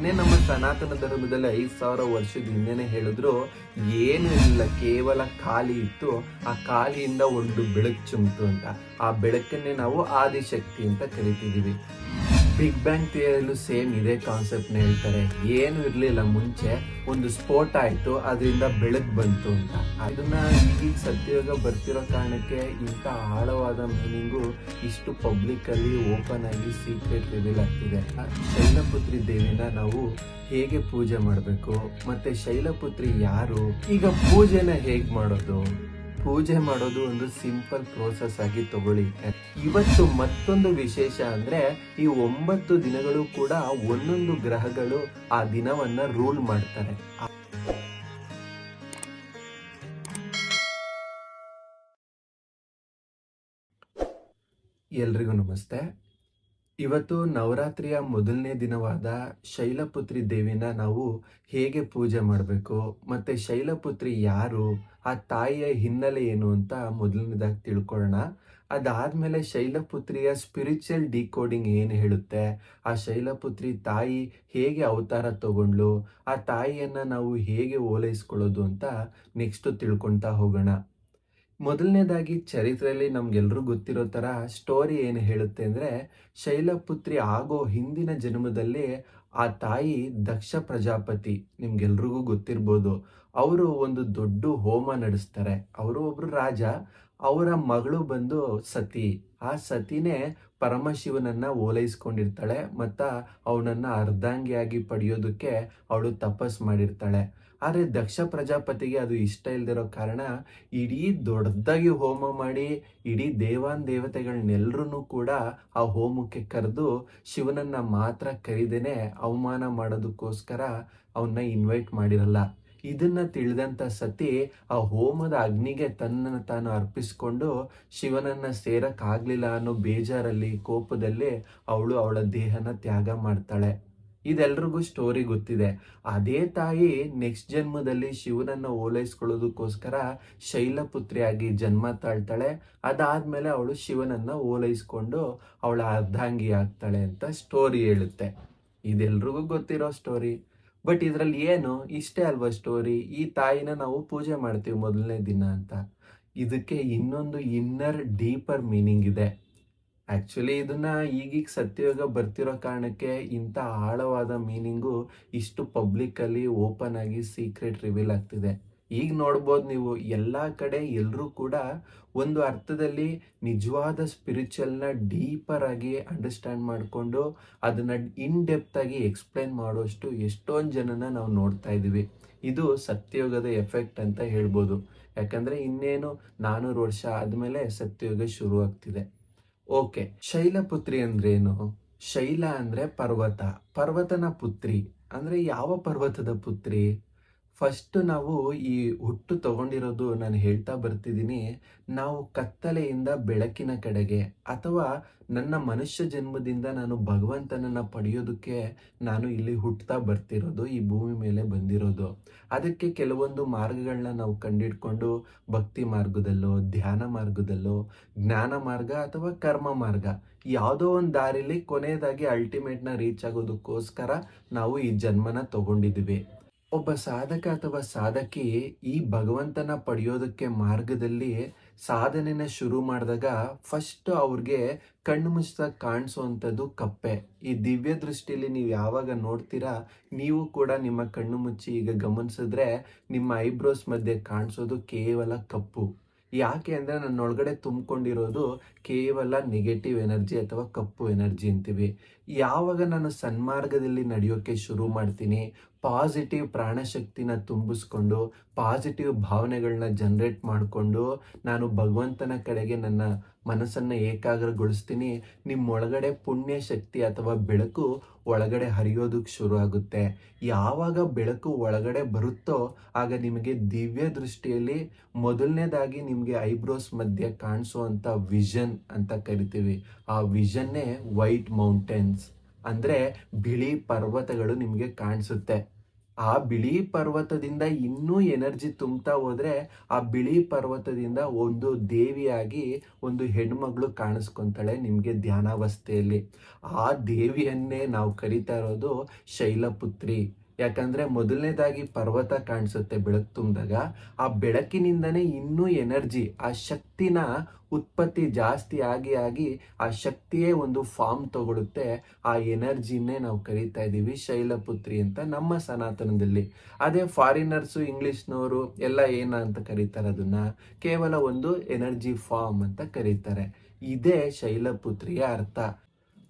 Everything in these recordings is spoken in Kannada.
ಅದನ್ನೇ ನಮ್ಮ ಸನಾತನ ಧರ್ಮದಲ್ಲಿ ಐದು ಸಾವಿರ ವರ್ಷದ ಹಿಂದೆನೆ ಹೇಳಿದ್ರು, ಏನು ಇಲ್ಲ, ಕೇವಲ ಖಾಲಿ ಇತ್ತು. ಆ ಖಾಲಿಯಿಂದ ಒಂದು ಬೆಳಕು ಚುಮ್ತು ಅಂತ. ಆ ಬೆಳಕನ್ನೇ ನಾವು ಆದಿಶಕ್ತಿ ಅಂತ ಕರಿತಿದೀವಿ ಬಿಗ್ ಬ್ಯಾಂಗ್ ಥಿಯರಿಯಲ್ಲೂ ಸೇಮ್ ಇದೇ ಕಾನ್ಸೆಪ್ಟ್ನ ಹೇಳ್ತಾರೆ. ಏನು ಇರಲಿಲ್ಲ ಮುಂಚೆ, ಒಂದು ಸ್ಫೋಟ ಆಯಿತು, ಅದರಿಂದ ಬೆಳಕು ಬಂತು ಅಂತ. ಅದನ್ನ ಈಗೀಗ ಸದ್ಯೋಗ ಬರ್ತಿರೋ ಕಾರಣಕ್ಕೆ ಇಂಥ ಆಳವಾದ ಮೀನಿಂಗು ಇಷ್ಟು ಪಬ್ಲಿಕ್ಕಲ್ಲಿ ಓಪನ್ ಆಗಿ ಸೀಕ್ರೆಟ್ ರಿವೀಲ್ ಆಗ್ತಿದೆ. ಶೈಲಪುತ್ರಿ ದೇವಿನ ನಾವು ಹೇಗೆ ಪೂಜೆ ಮಾಡಬೇಕು, ಮತ್ತೆ ಶೈಲಪುತ್ರಿ ಯಾರು, ಈಗ ಪೂಜೆನ ಹೇಗೆ ಮಾಡೋದು? ಪೂಜೆ ಮಾಡೋದು ಒಂದು ಸಿಂಪಲ್ ಪ್ರೋಸೆಸ್ ಆಗಿ ತಗೊಳ್ಳಿ. ಇವತ್ತು ಮತ್ತೊಂದು ವಿಶೇಷ ಅಂದ್ರೆ ಈ ಒಂಬತ್ತು ದಿನಗಳು ಕೂಡ ಒಂದೊಂದು ಗ್ರಹಗಳು ಆ ದಿನವನ್ನ ರೂಲ್ ಮಾಡ್ತಾರೆ. ಎಲ್ರಿಗೂ ನಮಸ್ತೆ. ಇವತ್ತು ನವರಾತ್ರಿಯ ಮೊದಲನೇ ದಿನವಾದ ಶೈಲಪುತ್ರಿ ದೇವಿನ ನಾವು ಹೇಗೆ ಪೂಜೆ ಮಾಡಬೇಕು, ಮತ್ತು ಶೈಲಪುತ್ರಿ ಯಾರು, ಆ ತಾಯಿಯ ಹಿನ್ನೆಲೆ ಏನು ಅಂತ ಮೊದಲನೇದಾಗಿ ತಿಳ್ಕೊಳ್ಳೋಣ. ಅದಾದಮೇಲೆ ಶೈಲಪುತ್ರಿಯ ಸ್ಪಿರಿಚುವಲ್ ಡಿಕೋಡಿಂಗ್ ಏನು ಹೇಳುತ್ತೆ, ಆ ಶೈಲಪುತ್ರಿ ತಾಯಿ ಹೇಗೆ ಅವತಾರ ತಗೊಂಡ್ಲು ಆ ತಾಯಿಯನ್ನು ನಾವು ಹೇಗೆ ಓಲೈಸ್ಕೊಳ್ಳೋದು ಅಂತ ನೆಕ್ಸ್ಟು ತಿಳ್ಕೊಳ್ತಾ ಹೋಗೋಣ. ಮೊದಲನೇದಾಗಿ ಚರಿತ್ರೆಯಲ್ಲಿ ನಮ್ಗೆಲ್ರೂ ಗೊತ್ತಿರೋ ಥರ ಸ್ಟೋರಿ ಏನು ಹೇಳುತ್ತೆ ಅಂದರೆ, ಶೈಲಪುತ್ರಿ ಆಗೋ ಹಿಂದಿನ ಜನ್ಮದಲ್ಲಿ ಆ ತಾಯಿ ದಕ್ಷ ಪ್ರಜಾಪತಿ, ನಿಮ್ಗೆಲ್ರಿಗೂ ಗೊತ್ತಿರ್ಬೋದು. ಅವರು ಒಂದು ದೊಡ್ಡ ಹೋಮ ನಡೆಸ್ತಾರೆ. ಅವರು ಒಬ್ಬರು ರಾಜ, ಅವರ ಮಗಳು ಬಂದು ಸತಿ. ಆ ಸತಿನೇ ಪರಮಶಿವನನ್ನ ಓಲೈಸ್ಕೊಂಡಿರ್ತಾಳೆ ಮತ್ತು ಅವನನ್ನು ಅರ್ಧಾಂಗಿಯಾಗಿ ಪಡೆಯೋದಕ್ಕೆ ಅವಳು ತಪಸ್ ಮಾಡಿರ್ತಾಳೆ. ಆದ್ರೆ ದಕ್ಷ ಪ್ರಜಾಪತಿಗೆ ಅದು ಇಷ್ಟ ಇಲ್ದಿರೋ ಕಾರಣ ಇಡೀ ದೊಡ್ಡದಾಗಿ ಹೋಮ ಮಾಡಿ ಇಡೀ ದೇವಾನ್ ದೇವತೆಗಳನ್ನೆಲ್ಲರೂ ಕೂಡ ಆ ಹೋಮಕ್ಕೆ ಕರೆದು ಶಿವನನ್ನ ಮಾತ್ರ ಕರೀದೇನೆ ಅವಮಾನ ಮಾಡೋದಕ್ಕೋಸ್ಕರ ಅವನ್ನ ಇನ್ವೈಟ್ ಮಾಡಿರಲ್ಲ. ಇದನ್ನ ತಿಳಿದಂತ ಸತಿ ಆ ಹೋಮದ ಅಗ್ನಿಗೆ ತನ್ನನ್ನು ತಾನು ಅರ್ಪಿಸ್ಕೊಂಡು ಶಿವನನ್ನ ಸೇರಕ್ಕಾಗ್ಲಿಲ್ಲ ಅನ್ನೋ ಬೇಜಾರಲ್ಲಿ, ಕೋಪದಲ್ಲಿ ಅವಳು ಅವಳ ದೇಹನ ತ್ಯಾಗ ಮಾಡ್ತಾಳೆ. ಇದೆಲ್ರಿಗೂ ಸ್ಟೋರಿ ಗೊತ್ತಿದೆ. ಅದೇ ತಾಯಿ ನೆಕ್ಸ್ಟ್ ಜನ್ಮದಲ್ಲಿ ಶಿವನನ್ನ ಓಲೈಸ್ಕೊಳ್ಳೋದಕ್ಕೋಸ್ಕರ ಶೈಲಪುತ್ರಿಯಾಗಿ ಜನ್ಮ ತಾಳ್ತಾಳೆ. ಅದಾದ್ಮೇಲೆ ಅವಳು ಶಿವನನ್ನ ಓಲೈಸ್ಕೊಂಡು ಅವಳ ಅರ್ಧಾಂಗಿ ಆಗ್ತಾಳೆ ಅಂತ ಸ್ಟೋರಿ ಹೇಳುತ್ತೆ. ಇದೆಲ್ರಿಗೂ ಗೊತ್ತಿರೋ ಸ್ಟೋರಿ ಬಟ್ ಇದರಲ್ಲಿ ಏನು? ಇಷ್ಟೇ ಅಲ್ವಾ ಸ್ಟೋರಿ ಈ ತಾಯಿನ ನಾವು ಪೂಜೆ ಮಾಡ್ತೀವಿ ಮೊದಲನೇ ದಿನ ಅಂತ. ಇದಕ್ಕೆ ಇನ್ನೊಂದು ಇನ್ನರ್ ಡೀಪರ್ ಮೀನಿಂಗ್ ಇದೆ. ಆಕ್ಚುಲಿ ಇದನ್ನ ಈಗೀಗ ಸತ್ಯಯೋಗ ಬರ್ತಿರೋ ಕಾರಣಕ್ಕೆ ಇಂಥ ಆಳವಾದ ಮೀನಿಂಗು ಇಷ್ಟು ಪಬ್ಲಿಕ್ ಅಲ್ಲಿ ಓಪನ್ ಆಗಿ ಸೀಕ್ರೆಟ್ ರಿವೀಲ್ ಆಗ್ತಿದೆ. ಈಗ ನೋಡ್ಬೋದು ನೀವು, ಎಲ್ಲ ಕಡೆ ಎಲ್ಲರೂ ಕೂಡ ಒಂದು ಅರ್ಥದಲ್ಲಿ ನಿಜವಾದ ಸ್ಪಿರಿಚುವಲ್ನ ಡೀಪರ್ ಆಗಿ ಅಂಡರ್ಸ್ಟ್ಯಾಂಡ್ ಮಾಡಿಕೊಂಡು ಅದನ್ನ ಇನ್ ಡೆಪ್ತ್ ಆಗಿ ಎಕ್ಸ್ಪ್ಲೈನ್ ಮಾಡೋಷ್ಟು ಎಷ್ಟೊಂದು ಜನನ ನಾವು ನೋಡ್ತಾ ಇದೀವಿ ಇದು ಸತ್ಯಯುಗದ ಎಫೆಕ್ಟ್ ಅಂತ ಹೇಳ್ಬೋದು. ಯಾಕಂದ್ರೆ ಇನ್ನೇನು ನಾನೂರು ವರ್ಷ ಆದಮೇಲೆ ಸತ್ಯಯುಗ ಶುರು ಆಗ್ತಿದೆ ಓಕೆ. ಶೈಲಪುತ್ರಿ ಅಂದ್ರೆ ಏನು ಶೈಲ ಅಂದ್ರೆ ಪರ್ವತ. ಪರ್ವತನ ಪುತ್ರಿ. ಅಂದ್ರೆ ಯಾವ ಪರ್ವತದ ಪುತ್ರಿ? ಫಸ್ಟ್ ನಾವು ಈ ಹುಟ್ಟು ತಗೊಂಡಿರೋದು ನಾನು ಹೇಳ್ತಾ ಬರ್ತಿದ್ದೀನಿ. ನಾವು ಕತ್ತಲೆಯಿಂದ ಬೆಳಕಿನ ಕಡೆಗೆ ಅಥವಾ ನನ್ನ ಮನುಷ್ಯ ಜನ್ಮದಿಂದ ನಾನು ಭಗವಂತನನ್ನ ಪಡೆಯೋದಕ್ಕೆ ನಾನು ಇಲ್ಲಿ ಹುಟ್ಟುತ್ತಾ ಬರ್ತಿರೋದು, ಈ ಭೂಮಿ ಮೇಲೆ ಬಂದಿರೋದು. ಅದಕ್ಕೆ ಕೆಲವೊಂದು ಮಾರ್ಗಗಳನ್ನ ನಾವು ಕಂಡಿಡ್ಕೊಂಡು ಭಕ್ತಿ ಮಾರ್ಗದಲ್ಲೋ, ಧ್ಯಾನ ಮಾರ್ಗದಲ್ಲೋ, ಜ್ಞಾನ ಮಾರ್ಗ ಅಥವಾ ಕರ್ಮ ಮಾರ್ಗ, ಯಾವುದೋ ಒಂದು ದಾರಿಲಿ ಕೊನೆಯದಾಗಿ ಅಲ್ಟಿಮೇಟ್ನ ರೀಚ್ ಆಗೋದಕ್ಕೋಸ್ಕರ ನಾವು ಈ ಜನ್ಮನ ತಗೊಂಡಿದ್ವಿ ಒಬ್ಬ ಸಾಧಕ ಅಥವಾ ಸಾಧಕಿ ಈ ಭಗವಂತನ ಪಡೆಯೋದಕ್ಕೆ ಮಾರ್ಗದಲ್ಲಿ ಸಾಧನೆನ ಶುರು ಮಾಡಿದಾಗ ಫಸ್ಟ್ ಅವ್ರಿಗೆ ಕಣ್ಣು ಮುಚ್ಚಿದಾಗ ಕಾಣಿಸುವಂಥದ್ದು ಕಪ್ಪೆ. ಈ ದಿವ್ಯ ದೃಷ್ಟಿಯಲ್ಲಿ ನೀವು ಯಾವಾಗ ನೋಡ್ತೀರಾ, ನೀವು ಕೂಡ ನಿಮ್ಮ ಕಣ್ಣು ಮುಚ್ಚಿ ಈಗ ಗಮನಿಸಿದ್ರೆ ನಿಮ್ಮ ಐಬ್ರೋಸ್ ಮಧ್ಯೆ ಕಾಣಿಸೋದು ಕೇವಲ ಕಪ್ಪು. ಯಾಕೆ ಅಂದರೆ ನನ್ನೊಳಗಡೆ ತುಂಬಿಕೊಂಡಿರೋದು ಕೇವಲ ನೆಗೆಟಿವ್ ಎನರ್ಜಿ ಅಥವಾ ಕಪ್ಪು ಎನರ್ಜಿ ಅಂತೀವಿ. ಯಾವಾಗ ನಾನು ಸನ್ಮಾರ್ಗದಲ್ಲಿ ನಡೆಯೋಕ್ಕೆ ಶುರು ಮಾಡ್ತೀನಿ ಪಾಸಿಟಿವ್ ಪ್ರಾಣಶಕ್ತಿನ ತುಂಬಿಸ್ಕೊಂಡು ಪಾಸಿಟಿವ್ ಭಾವನೆಗಳನ್ನ ಜನರೇಟ್ ಮಾಡಿಕೊಂಡು, ನಾನು ಭಗವಂತನ ಕಡೆಗೆ ನನ್ನ ಮನಸ್ಸನ್ನ ಏಕಾಗ್ರಗೊಳಿಸ್ತೀನಿ. ನಿಮ್ಮ ಒಳಗಡೆ ಪುಣ್ಯ ಶಕ್ತಿ ಅಥವಾ ಬೆಳಕು ಒಳಗಡೆ ಹರಿಯೋದಕ್ಕೆ ಶುರು ಆಗುತ್ತೆ ಯಾವಾಗ ಬೆಳಕು ಒಳಗಡೆ ಬರುತ್ತೋ ಆಗ ನಿಮಗೆ ದಿವ್ಯ ದೃಷ್ಟಿಯಲ್ಲಿ ಮೊದಲನೇದಾಗಿ ನಿಮಗೆ ಐಬ್ರೋಸ್ ಮಧ್ಯೆ ಕಾಣಿಸುವಂಥ ವಿಷನ್ ಅಂತ ಕರಿತೀವಿ. ಆ ವಿಷನ್ನೇ ವೈಟ್ ಮೌಂಟೇನ್ಸ್. ಅಂದರೆ ಬಿಳಿ ಪರ್ವತಗಳು ನಿಮಗೆ ಕಾಣಿಸುತ್ತೆ. ಆ ಬಿಳಿ ಪರ್ವತದಿಂದ ಇನ್ನೂ ಎನರ್ಜಿ ತುಂಬ್ತಾ ಹೋದ್ರೆ ಆ ಬಿಳಿ ಪರ್ವತದಿಂದ ಒಂದು ದೇವಿಯಾಗಿ ಒಂದು ಹೆಣ್ಮಗಳು ಕಾಣಿಸ್ಕೊಂತಾಳೆ ನಿಮಗೆ ಧ್ಯಾನಾವಸ್ಥೆಯಲ್ಲಿ. ಆ ದೇವಿಯನ್ನೇ ನಾವು ಕರಿತಾ ಇರೋದು ಶೈಲಪುತ್ರಿ. ಯಾಕಂದ್ರೆ ಮೊದಲನೇದಾಗಿ ಪರ್ವತ ಕಾಣಿಸುತ್ತೆ ಬೆಳಕು ತುಂಬಿದಾಗ. ಆ ಬೆಳಕಿನಿಂದನೇ ಇನ್ನೂ ಎನರ್ಜಿ, ಆ ಶಕ್ತಿನ ಉತ್ಪತ್ತಿ ಜಾಸ್ತಿ ಆಗಿ ಆಗಿ ಆ ಶಕ್ತಿಯೇ ಒಂದು ಫಾರ್ಮ್ ತಗೊಳುತ್ತೆ. ಆ ಎನರ್ಜಿನೇ ನಾವು ಕರಿತಾ ಇದ್ದೀವಿ ಶೈಲಪುತ್ರಿ ಅಂತ ನಮ್ಮ ಸನಾತನದಲ್ಲಿ. ಅದೇ ಫಾರಿನರ್ಸು, ಇಂಗ್ಲಿಷ್ನವರು ಎಲ್ಲ ಏನ ಅಂತ ಕರೀತಾರೆ ಅದನ್ನ? ಕೇವಲ ಒಂದು ಎನರ್ಜಿ ಫಾರ್ಮ್ ಅಂತ ಕರೀತಾರೆ. ಇದೇ ಶೈಲಪುತ್ರಿಯ ಅರ್ಥ.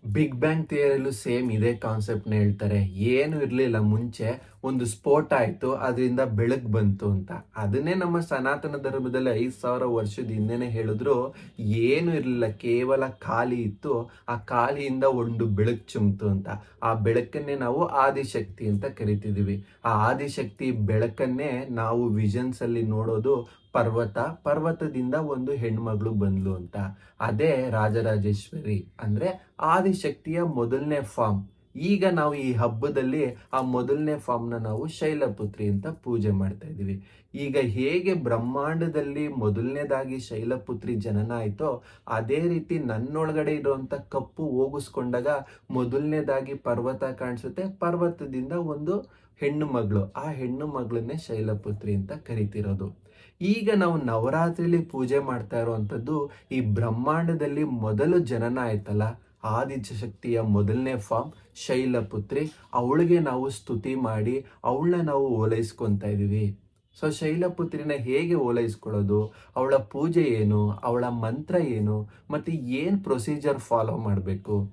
ಬಿಗ್ ಬ್ಯಾಂಗ್ ಥಿಯರಲ್ಲೂ ಸೇಮ್ ಇದೇ ಕಾನ್ಸೆಪ್ಟ್ನ ಹೇಳ್ತಾರೆ. ಏನೂ ಇರಲಿಲ್ಲ ಮುಂಚೆ. ಒಂದು ಸ್ಫೋಟ ಆಯಿತು, ಅದರಿಂದ ಬೆಳಕು ಬಂತು ಅಂತ. ಅದನ್ನೇ ನಮ್ಮ ಸನಾತನ ಧರ್ಮದಲ್ಲಿ ಐದು ಸಾವಿರ ವರ್ಷದ ಹಿಂದೆನೆ ಹೇಳಿದ್ರು, ಏನು ಇರಲಿಲ್ಲ, ಕೇವಲ ಖಾಲಿ ಇತ್ತು, ಆ ಖಾಲಿಯಿಂದ ಒಂದು ಬೆಳಕು ಚುಮ್ತು ಅಂತ. ಆ ಬೆಳಕನ್ನೇ ನಾವು ಆದಿಶಕ್ತಿ ಅಂತ ಕರಿತಿದ್ದೀವಿ. ಆ ಆದಿಶಕ್ತಿ ಬೆಳಕನ್ನೇ ನಾವು ವಿಷನ್ಸ್ ಅಲ್ಲಿ ನೋಡೋದು ಪರ್ವತ, ಪರ್ವತದಿಂದ ಒಂದು ಹೆಣ್ಮಗಳು ಬಂದ್ಲು ಅಂತ. ಅದೇ ರಾಜರಾಜೇಶ್ವರಿ. ಅಂದ್ರೆ ಆದಿಶಕ್ತಿಯ ಮೊದಲನೇ ಫಾರ್ಮ್ ಈಗ ನಾವು ಈ ಹಬ್ಬದಲ್ಲಿ ಆ ಮೊದಲನೇ ಫಾರ್ಮ್ನ ನಾವು ಶೈಲಪುತ್ರಿ ಅಂತ ಪೂಜೆ ಮಾಡ್ತಾ ಇದ್ದೀವಿ. ಈಗ ಹೇಗೆ ಬ್ರಹ್ಮಾಂಡದಲ್ಲಿ ಮೊದಲನೇದಾಗಿ ಶೈಲಪುತ್ರಿ ಜನನ ಆಯಿತೋ ಅದೇ ರೀತಿ ನನ್ನೊಳಗಡೆ ಇರುವಂತ ಕಪ್ಪು ಹೋಗಿಸ್ಕೊಂಡಾಗ ಮೊದಲನೇದಾಗಿ ಪರ್ವತ ಕಾಣಿಸುತ್ತೆ. ಪರ್ವತದಿಂದ ಒಂದು ಹೆಣ್ಣು ಮಗಳು. ಆ ಹೆಣ್ಣು ಮಗಳನ್ನೇ ಶೈಲಪುತ್ರಿ ಅಂತ ಕರಿತಿರೋದು. ಈಗ ನಾವು ನವರಾತ್ರಿಲಿ ಪೂಜೆ ಮಾಡ್ತಾ ಇರುವಂಥದ್ದು ಈ ಬ್ರಹ್ಮಾಂಡದಲ್ಲಿ ಮೊದಲು ಜನನ ಆಯ್ತಲ್ಲ. ಆದಿಶಕ್ತಿಯ ಮೊದಲನೇ ಫಾರ್ಮ್, ಶೈಲಪುತ್ರಿ. ಅವಳಿಗೆ ನಾವು ಸ್ತುತಿ ಮಾಡಿ, ಅವಳನ್ನ ನಾವು ಓಲೈಸ್ಕೊತಾ ಇದ್ದೀವಿ. ಸೊ ಶೈಲಪುತ್ರಿನ ಹೇಗೆ ಓಲೈಸ್ಕೊಳ್ಳೋದು? ಅವಳ ಪೂಜೆ ಏನು? ಅವಳ ಮಂತ್ರ ಏನು? ಮತ್ತು ಏನು ಪ್ರೊಸೀಜರ್ ಫಾಲೋ ಮಾಡಬೇಕು?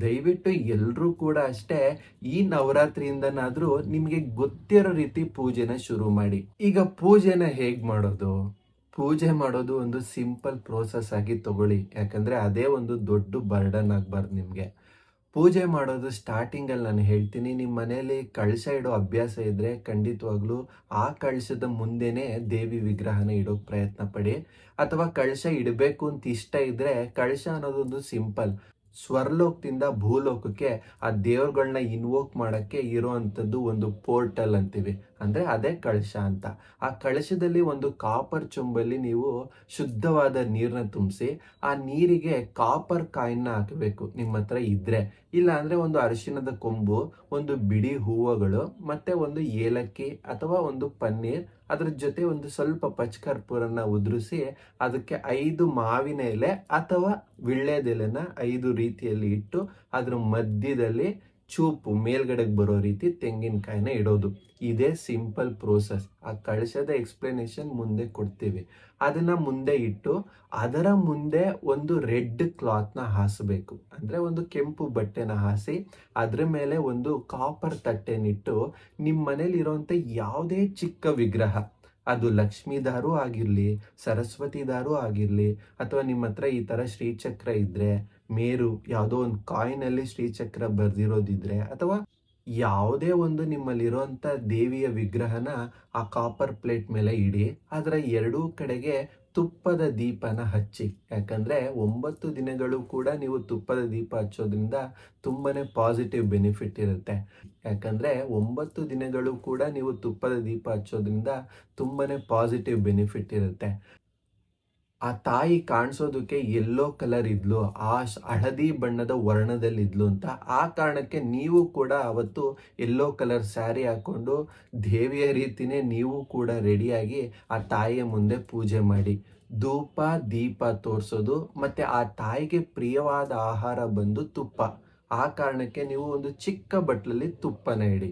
ದಯವಿಟ್ಟು ಎಲ್ಲರೂ ಕೂಡ ಅಷ್ಟೇ ಈ ನವರಾತ್ರಿಯಿಂದನಾದರೂ ನಿಮಗೆ ಗೊತ್ತಿರೋ ರೀತಿ ಪೂಜೆನ ಶುರು ಮಾಡಿ. ಈಗ ಪೂಜೆನ ಹೇಗೆ ಮಾಡೋದು? ಪೂಜೆ ಮಾಡೋದು ಒಂದು ಸಿಂಪಲ್ ಪ್ರೋಸೆಸ್ ಆಗಿ ತಗೊಳ್ಳಿ. ಯಾಕಂದರೆ ಅದೇ ಒಂದು ದೊಡ್ಡ ಬರ್ಡನ್ ಆಗಬಾರ್ದು ನಿಮಗೆ. ಪೂಜೆ ಮಾಡೋದು ಸ್ಟಾರ್ಟಿಂಗಲ್ಲಿ ನಾನು ಹೇಳ್ತೀನಿ ನಿಮ್ಮ ಮನೆಯಲ್ಲಿ ಕಳಶ ಇಡೋ ಅಭ್ಯಾಸ ಇದ್ದರೆ ಖಂಡಿತವಾಗ್ಲೂ ಆ ಕಳಶದ ಮುಂದೆನೆ ದೇವಿ ವಿಗ್ರಹನ ಇಡೋಕ್ಕೆ ಪ್ರಯತ್ನ ಪಡಿ. ಅಥವಾ ಕಳಶ ಇಡಬೇಕು ಅಂತ ಇಷ್ಟ ಇದ್ದರೆ ಕಳಶ ಅನ್ನೋದೊಂದು ಸಿಂಪಲ್ ಸ್ವರ್ಲೋಕದಿಂದ ಭೂಲೋಕಕ್ಕೆ ಆ ದೇವ್ರುಗಳನ್ನ ಇನ್ವೋಕ್ ಮಾಡಕ್ಕೆ ಇರುವಂತದ್ದು ಒಂದು ಪೋರ್ಟಲ್ ಅಂತೀವಿ. ಅಂದ್ರೆ ಅದೇ ಕಳಶ ಅಂತ. ಆ ಕಳಶದಲ್ಲಿ ಒಂದು ಕಾಪರ್ ಚೊಂಬಲ್ಲಿ ನೀವು ಶುದ್ಧವಾದ ನೀರನ್ನ ತುಂಬಿಸಿ, ಆ ನೀರಿಗೆ ಕಾಪರ್ ಕಾಯಿನ ಹಾಕಬೇಕು ನಿಮ್ಮ ಹತ್ರ ಇದ್ರೆ. ಇಲ್ಲ ಅಂದರೆ ಒಂದು ಅರಿಶಿನದ ಕೊಂಬು, ಒಂದು ಬಿಡಿ ಹೂವುಗಳು, ಮತ್ತೆ ಒಂದು ಏಲಕ್ಕಿ ಅಥವಾ ಒಂದು ಪನ್ನೀರ್, ಅದರ ಜೊತೆ ಒಂದು ಸ್ವಲ್ಪ ಪಚ್ಕರ್ಪೂರನ್ನ ಉದುರಿಸಿ, ಅದಕ್ಕೆ ಐದು ಮಾವಿನ ಎಲೆ ಅಥವಾ ವಿಳ್ಳೆದೆಲೆನ ಐದು ರೀತಿಯಲ್ಲಿ ಇಟ್ಟು, ಅದ್ರ ಮಧ್ಯದಲ್ಲಿ ಚೂಪು ಮೇಲ್ಗಡೆಗೆ ಬರೋ ರೀತಿ ತೆಂಗಿನಕಾಯಿನ ಇಡೋದು. ಇದೇ ಸಿಂಪಲ್ ಪ್ರೋಸೆಸ್. ಆ ಕಳಶದ ಎಕ್ಸ್ಪ್ಲನೇಷನ್ ಮುಂದೆ ಕೊಡ್ತೀವಿ. ಅದನ್ನ ಮುಂದೆ ಇಟ್ಟು, ಅದರ ಮುಂದೆ ಒಂದು ರೆಡ್ ಕ್ಲಾತ್ನ ಹಾಸಬೇಕು. ಅಂದ್ರೆ ಒಂದು ಕೆಂಪು ಬಟ್ಟೆನ ಹಾಸಿ, ಅದರ ಮೇಲೆ ಒಂದು ಕಾಪರ್ ತಟ್ಟೆನಿಟ್ಟು ನಿಮ್ಮ ಮನೇಲಿ ಇರೋಂಥ ಯಾವುದೇ ಚಿಕ್ಕ ವಿಗ್ರಹ ಅದು ಲಕ್ಷ್ಮೀದಾರು ಸರಸ್ವತಿ ಸರಸ್ವತಿದಾರು ಆಗಿರಲಿ, ಅಥವಾ ನಿಮ್ಮ ಹತ್ರ ಈ ಥರ ಶ್ರೀಚಕ್ರ ಇದ್ದರೆ ಮೇರು ಯಾವುದೋ ಒಂದು ಕಾಯಿನಲ್ಲಿ ಶ್ರೀಚಕ್ರ ಬರೆದಿರೋದಿದ್ರೆ, ಅಥವಾ ಯಾವುದೇ ಒಂದು ನಿಮ್ಮಲ್ಲಿರೋಂಥ ದೇವಿಯ ವಿಗ್ರಹನ ಆ ಕಾಪರ್ ಪ್ಲೇಟ್ ಮೇಲೆ ಇಡಿ, ಅದರ ಎರಡೂ ಕಡೆಗೆ ತುಪ್ಪದ ದೀಪನ ಹಚ್ಚಿ. ಯಾಕಂದರೆ ಒಂಬತ್ತು ದಿನಗಳು ಕೂಡ ನೀವು ತುಪ್ಪದ ದೀಪ ಹಚ್ಚೋದ್ರಿಂದ ತುಂಬಾ ಪಾಸಿಟಿವ್ ಬೆನಿಫಿಟ್ ಇರುತ್ತೆ. ಯಾಕಂದರೆ ಒಂಬತ್ತು ದಿನಗಳು ಕೂಡ ನೀವು ತುಪ್ಪದ ದೀಪ ಹಚ್ಚೋದ್ರಿಂದ ತುಂಬಾ ಪಾಸಿಟಿವ್ ಬೆನಿಫಿಟ್ ಇರುತ್ತೆ. ಆ ತಾಯಿ ಕಾಣಿಸೋದಕ್ಕೆ ಎಲ್ಲೋ ಕಲರ್ ಇದ್ಲು, ಆ ಹಳದಿ ಬಣ್ಣದ ವರ್ಣದಲ್ಲಿದ್ಲು ಅಂತ. ಆ ಕಾರಣಕ್ಕೆ ನೀವು ಕೂಡ ಅವತ್ತು ಎಲ್ಲೋ ಕಲರ್ ಸ್ಯಾರಿ ಹಾಕ್ಕೊಂಡು ದೇವಿಯ ರೀತಿನೇ ನೀವು ಕೂಡ ರೆಡಿಯಾಗಿ ಆ ತಾಯಿಯ ಮುಂದೆ ಪೂಜೆ ಮಾಡಿ. ಧೂಪ, ದೀಪ ತೋರಿಸೋದು, ಮತ್ತು ಆ ತಾಯಿಗೆ ಪ್ರಿಯವಾದ ಆಹಾರ ಬಂದು ತುಪ್ಪ. ಆ ಕಾರಣಕ್ಕೆ ನೀವು ಒಂದು ಚಿಕ್ಕ ಬಟ್ಲಲ್ಲಿ ತುಪ್ಪನ ಇಡಿ.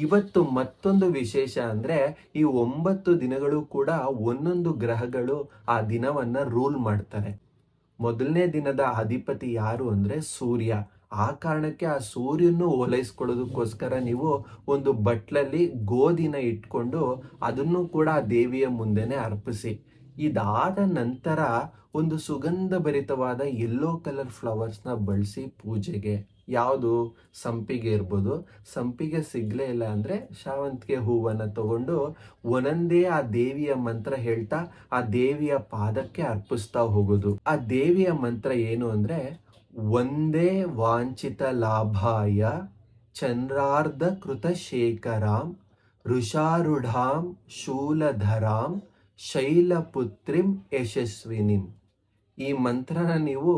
ಇವತ್ತು ಮತ್ತೊಂದು ವಿಶೇಷ ಅಂದ್ರೆ ಈ ಒಂಬತ್ತು ದಿನಗಳು ಕೂಡ ಒಂದೊಂದು ಗ್ರಹಗಳು ಆ ದಿನವನ್ನ ರೂಲ್ ಮಾಡ್ತಾರೆ. ಮೊದಲನೇ ದಿನದ ಅಧಿಪತಿ ಯಾರು ಅಂದ್ರೆ ಸೂರ್ಯ. ಆ ಕಾರಣಕ್ಕೆ ಆ ಸೂರ್ಯನ್ನು ಓಲೈಸ್ಕೊಳ್ಳೋದಕ್ಕೋಸ್ಕರ ನೀವು ಒಂದು ಬಟ್ಲಲ್ಲಿ ಗೋಧಿನ ಇಟ್ಕೊಂಡು ಅದನ್ನು ಕೂಡ ದೇವಿಯ ಮುಂದೆನೆ ಅರ್ಪಿಸಿ. ಇದಾದ ನಂತರ ಒಂದು ಸುಗಂಧ ಭರಿತವಾದ ಯೆಲ್ಲೋ ಕಲರ್ ಫ್ಲವರ್ಸ್ನ ಬಳಸಿ ಪೂಜೆಗೆ. ಯಾವುದು ಸಂಪಿಗೆ ಇರ್ಬೋದು. ಸಂಪಿಗೆ ಸಿಗ್ಲೇ ಇಲ್ಲ ಅಂದರೆ ಶಾವಂತಿಗೆ ಹೂವನ್ನು ತಗೊಂಡು ಒಂದೊಂದೇ ಆ ದೇವಿಯ ಮಂತ್ರ ಹೇಳ್ತಾ ಆ ದೇವಿಯ ಪಾದಕ್ಕೆ ಅರ್ಪಿಸ್ತಾ ಹೋಗೋದು. ಆ ದೇವಿಯ ಮಂತ್ರ ಏನು ಅಂದರೆ, ಒಂದೇ ವಾಂಛಿತ ಲಾಭಾಯ ಚಂದ್ರಾರ್ಧ ಕೃತ ಶೇಖರಾಂ ಋಷಾರೂಢಾಂ ಶೂಲಧರಾಂ ಶೈಲಪುತ್ರಿಂ ಯಶಸ್ವಿನಿಂ. ಈ ಮಂತ್ರನ ನೀವು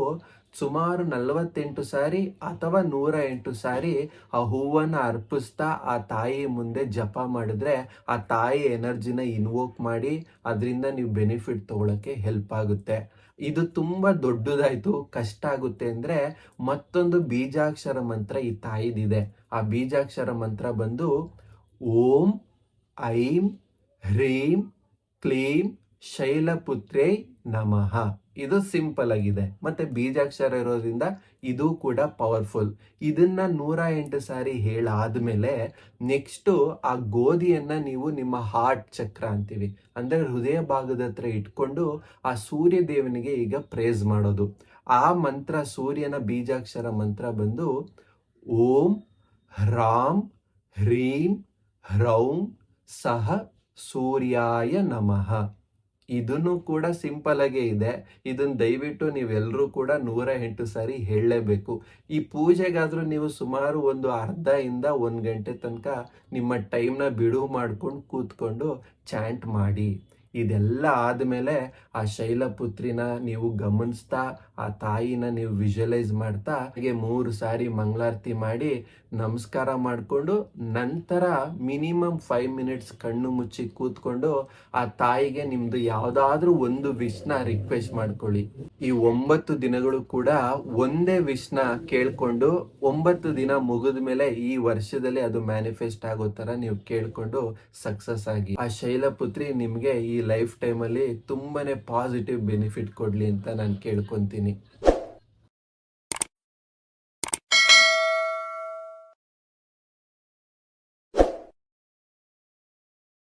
ಸುಮಾರು ನಲವತ್ತೆಂಟು ಸಾರಿ ಅಥವಾ ನೂರ ಎಂಟು ಸಾರಿ ಆ ಹೂವನ್ನು ಅರ್ಪಿಸ್ತಾ ಆ ತಾಯಿ ಮುಂದೆ ಜಪ ಮಾಡಿದ್ರೆ ಆ ತಾಯಿ ಎನರ್ಜಿನ ಇನ್ವೋಕ್ ಮಾಡಿ ಅದರಿಂದ ನೀವು ಬೆನಿಫಿಟ್ ತಗೊಳಕ್ಕೆ ಹೆಲ್ಪ್ ಆಗುತ್ತೆ. ಇದು ತುಂಬ ದೊಡ್ಡದಾಯಿತು. ಕಷ್ಟ ಆಗುತ್ತೆ ಅಂದ್ರೆ ಮತ್ತೊಂದು ಬೀಜಾಕ್ಷರ ಮಂತ್ರ ಈ ತಾಯಿದಿದೆ. ಆ ಬೀಜಾಕ್ಷರ ಮಂತ್ರ ಬಂದು ಓಂ, ಐಂ, ಹ್ರೀಂ, ಕ್ಲೀಂ ಶೈಲಪುತ್ರೇ ನಮಃ. ಇದು ಸಿಂಪಲ್ ಆಗಿದೆ. ಮತ್ತೆ ಬೀಜಾಕ್ಷರ ಇರೋದ್ರಿಂದ ಇದು ಕೂಡ ಪವರ್ಫುಲ್. ಇದನ್ನ ನೂರ ಎಂಟು ಸಾರಿ ಹೇಳಾದ್ಮೇಲೆ ನೆಕ್ಸ್ಟ್ ಆ ಗೋಧಿಯನ್ನ ನೀವು ನಿಮ್ಮ ಹಾರ್ಟ್ ಚಕ್ರ ಅಂತೀವಿ. ಅಂದ್ರೆ ಹೃದಯ ಭಾಗದ ಹತ್ರ ಇಟ್ಕೊಂಡು ಆ ಸೂರ್ಯ ದೇವನಿಗೆ ಈಗ ಪ್ರೇಸ್ ಮಾಡೋದು. ಆ ಮಂತ್ರ, ಸೂರ್ಯನ ಬೀಜಾಕ್ಷರ ಮಂತ್ರ ಬಂದು ಓಂ, ಹ್ರಾಂ, ಹ್ರೀಂ, ಹ್ರೌಂ, ಸಹ, ಸೂರ್ಯಾಯ ನಮಃ. ಇದನ್ನು ಕೂಡ ಸಿಂಪಲ್ ಆಗೇ ಇದೆ. ಇದನ್ನ ದಯವಿಟ್ಟು ನೀವೆಲ್ಲರೂ ಕೂಡ ನೂರ ಎಂಟು ಸಾರಿ ಹೇಳಲೇಬೇಕು. ಈ ಪೂಜೆಗಾದರೂ ನೀವು ಸುಮಾರು ಒಂದು ಅರ್ಧ ಇಂದ ಒಂದು ಗಂಟೆ ತನಕ ನಿಮ್ಮ ಟೈಮ್ನ ಬಿಡುವು ಮಾಡ್ಕೊಂಡು ಕೂತ್ಕೊಂಡು ಚಾಂಟ್ ಮಾಡಿ. ಇದೆಲ್ಲ ಆದಮೇಲೆ ಆ ಶೈಲಪುತ್ರಿನ ನೀವು ಗಮನಿಸ್ತಾ, ಆ ತಾಯಿನ ನೀವು ವಿಜುವಲೈಸ್ ಮಾಡ್ತಾ, ಹಾಗೆ ಮೂರು ಸಾರಿ ಮಂಗಳಾರತಿ ಮಾಡಿ ನಮಸ್ಕಾರ ಮಾಡಿಕೊಂಡು ನಂತರ ಮಿನಿಮಮ್ ಫೈವ್ ಮಿನಿಟ್ಸ್ ಕಣ್ಣು ಮುಚ್ಚಿ ಕೂತ್ಕೊಂಡು ಆ ತಾಯಿಗೆ ನಿಮ್ದು ಯಾವುದಾದ್ರೂ ಒಂದು ವಿಶ್ನ ರಿಕ್ವೆಸ್ಟ್ ಮಾಡ್ಕೊಳ್ಳಿ. ಈ ಒಂಬತ್ತು ದಿನಗಳು ಕೂಡ ಒಂದೇ ವಿಶ್ನ ಕೇಳ್ಕೊಂಡು ಒಂಬತ್ತು ದಿನ ಮುಗಿದ ಮೇಲೆ ಈ ವರ್ಷದಲ್ಲಿ ಅದು ಮ್ಯಾನಿಫೆಸ್ಟ್ ಆಗೋ ತರ ನೀವು ಕೇಳ್ಕೊಂಡು ಸಕ್ಸಸ್ ಆಗಿ. ಆ ಶೈಲಪುತ್ರಿ ನಿಮ್ಗೆ ಈ ಲೈಫ್ ಟೈಮ್ ಅಲ್ಲಿ ತುಂಬಾನೇ ಪಾಸಿಟಿವ್ ಬೆನಿಫಿಟ್ ಕೊಡ್ಲಿ ಅಂತ ನಾನು ಕೇಳ್ಕೊಂತೀನಿ.